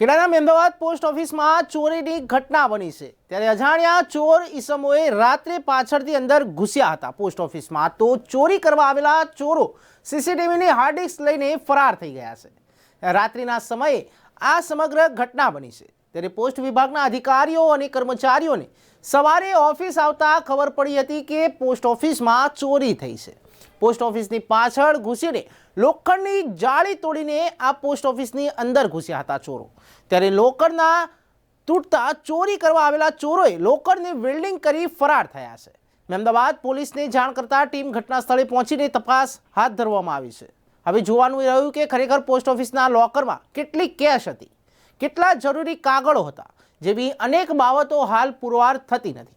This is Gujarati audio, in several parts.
ખેડાના મહેમદાવાદ પોસ્ટ ઓફિસમાં ચોરીની ઘટના બની છે. ત્યારે અજાણ્યા ચોર ઈસમોએ રાત્રે પાછળથી અંદર ઘૂસ્યા હતા પોસ્ટ ઓફિસમાં. તો ચોરી કરવા આવેલા ચોરો સીસીટીવીની હાર્ડ ડિસ્ક લઈને ફરાર થઈ ગયા છે. રાત્રિના સમયે આ સમગ્ર ઘટના બની છે. ત્યારે પોસ્ટ વિભાગના અધિકારીઓ અને કર્મચારીઓને સવારે ઓફિસ આવતા ખબર પડી હતી કે પોસ્ટ ઓફિસમાં ચોરી થઈ છે. પોસ્ટ ઓફિસની પાછળ ઘૂસીને લોખંડની જાળી તોડીને આ પોસ્ટ ઓફિસની અંદર ઘૂસ્યા હતા ચોરો. ત્યારે લોકરના તૂટતા ચોરી કરવા આવેલા ચોરોએ લોકરની વેલ્ડિંગ કરી ફરાર થયા છે. અમદાવાદ પોલીસને જાણ કરતા ટીમ ઘટના સ્થળે પહોંચીને તપાસ હાથ ધરવામાં આવી છે. હવે જોવાનું રહ્યું કે ખરેખર પોસ્ટ ઓફિસના લોકરમાં કેટલી કેશ હતી. કેટલા જરૂરી કાગળો હતા જેવી અનેક બાબતો હાલ પુરવાર થતી નથી.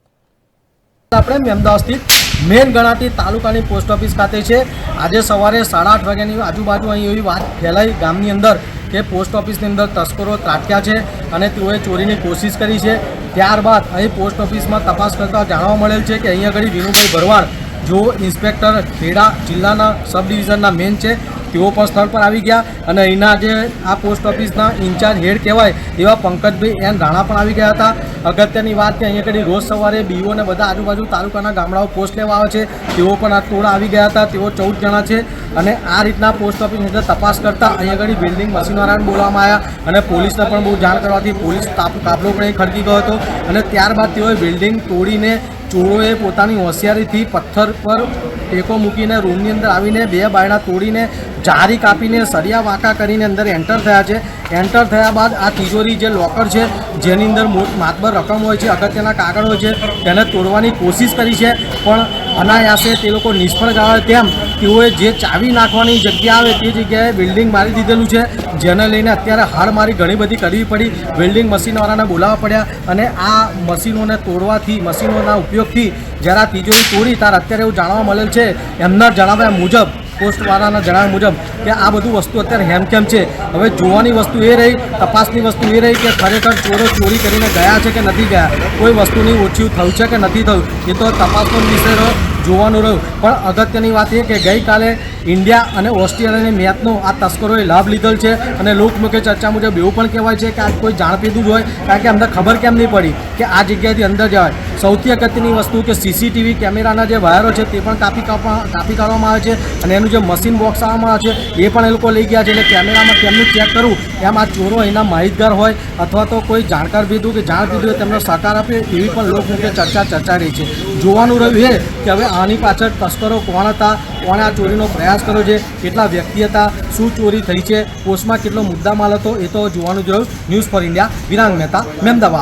આપણે મેમદાવાદ સ્થિત મેન ગણાતી તાલુકાની પોસ્ટ ઓફિસ ખાતે છે. આજે સવારે સાડા આઠ વાગ્યાની આજુબાજુ અહીં એવી વાત ફેલાઈ ગામની અંદર કે પોસ્ટ ઓફિસની અંદર તસ્કરો ત્રાટક્યા છે અને તેઓએ ચોરીની કોશિશ કરી છે. ત્યારબાદ અહીં પોસ્ટ ઓફિસમાં તપાસ કરતા જાણવા મળેલ છે કે અહીં આગળ વિનુભાઈ ભરવાડ જો ઇન્સ્પેક્ટર ખેડા જિલ્લાના સબ ડિવિઝનના મેન છે તેઓ પણ સ્થળ પર આવી ગયા અને અહીંના જે આ પોસ્ટ ઓફિસના ઇન્ચાર્જ હેડ કહેવાય એવા પંકજભાઈ એન રાણા પણ આવી ગયા હતા. અગત્યની વાત કે અહીંયા આગળ રોજ સવારે બીઓ ને બધા આજુબાજુ તાલુકાના ગામડાઓ પોસ્ટ લેવા આવે છે. તેઓ પણ આ ટોળા આવી ગયા હતા. તેઓ ચૌદ જણા છે અને આ રીતના પોસ્ટ ઓફિસની અંદર તપાસ કરતા અહીંયા આગળ બિલ્ડિંગ મશીનવાળાને બોલાવવામાં આવ્યા અને પોલીસને પણ બહુ જાણ કરવાથી પોલીસ કાફલો પણ અહીં ખડકી ગયો હતો અને ત્યારબાદ તેઓએ બિલ્ડિંગ તોડીને ચોરોએ પોતાની હોશિયારીથી પથ્થર પર ટેકો મૂકીને રૂમની અંદર આવીને બે બાયણા તોડીને જારી કાપીને સળિયા વાંકા કરીને અંદર એન્ટર થયા છે. એન્ટર થયા બાદ આ તિજોરી જે લોકર છે, જેની અંદર માતબર રકમ હોય છે, અગત્યના કાગળ હોય છે, તેને તોડવાની કોશિશ કરી છે. પણ અનાયાસે તે લોકો નિષ્ફળ ગયા તેમ તેઓએ જે ચાવી નાખવાની જગ્યા આવે તે જગ્યાએ બિલ્ડિંગ મારી દીધેલું છે, જેને લઈને અત્યારે હાડ મારી ઘણી બધી કરવી પડી. બિલ્ડિંગ મશીનવાળાને બોલાવવા પડ્યા અને આ મશીનોને તોડવાથી મશીનોના ઉપયોગથી જ્યારે તિજોરી તોડી, ત્યારે અત્યારે એવું જાણવા મળેલ છે, એમના જણાવ્યા મુજબ પોસ્ટવાળાના જણાવ્યા મુજબ કે આ બધું વસ્તુ અત્યારે હેમખેમ છે. હવે જોવાની વસ્તુ એ રહી, તપાસની વસ્તુ એ રહી કે ખરેખર ચોરો ચોરી કરીને ગયા છે કે નથી ગયા. કોઈ વસ્તુની ઓછું થયું છે કે નથી થયું, એ તો તપાસનો વિષય રહ્યો. જોવાનું રહ્યું. પણ અગત્યની વાત એ કે ગઈકાલે ઇન્ડિયા અને ઓસ્ટ્રેલિયાની મેચનો આ તસ્કરોએ લાભ લીધેલ છે અને લોકમુખ્ય ચર્ચા મુજબ એવું પણ કહેવાય છે કે આ કોઈ જાણ પીધું જ હોય, કારણ કે અમને ખબર કેમ નહીં પડી કે આ જગ્યાએથી અંદર જવાય. સૌથી અગત્યની વસ્તુ કે સીસીટીવી કેમેરાના જે વાયરો છે તે પણ કાપી કાપી કાઢવામાં આવે છે અને એનું જે મશીન બોક્સ આવવામાં આવે છે એ પણ એ લોકો લઈ ગયા છે એટલે કેમેરામાં કેમનું ચેક કરવું એમ આ ચોરો અહીંના માહિતગાર હોય અથવા તો કોઈ જાણકાર પીધું કે જાણ પીધું તેમને સહકાર આપે એવી પણ લોકમુખ્ય ચર્ચા ચર્ચા રહી છે. જોવાનું રહ્યું એ કે હવે આની પાછળ તસ્કરો કોણ હતા? કોણે આ ચોરીનો પ્રયાસ કર્યો છે? કેટલા વ્યક્તિ હતા? શું ચોરી થઈ છે? પોસ્ટમાં કેટલો મુદ્દામાલ હતો? એ તો જોવાનું જ news for India, Virang Mehta Mahemdavad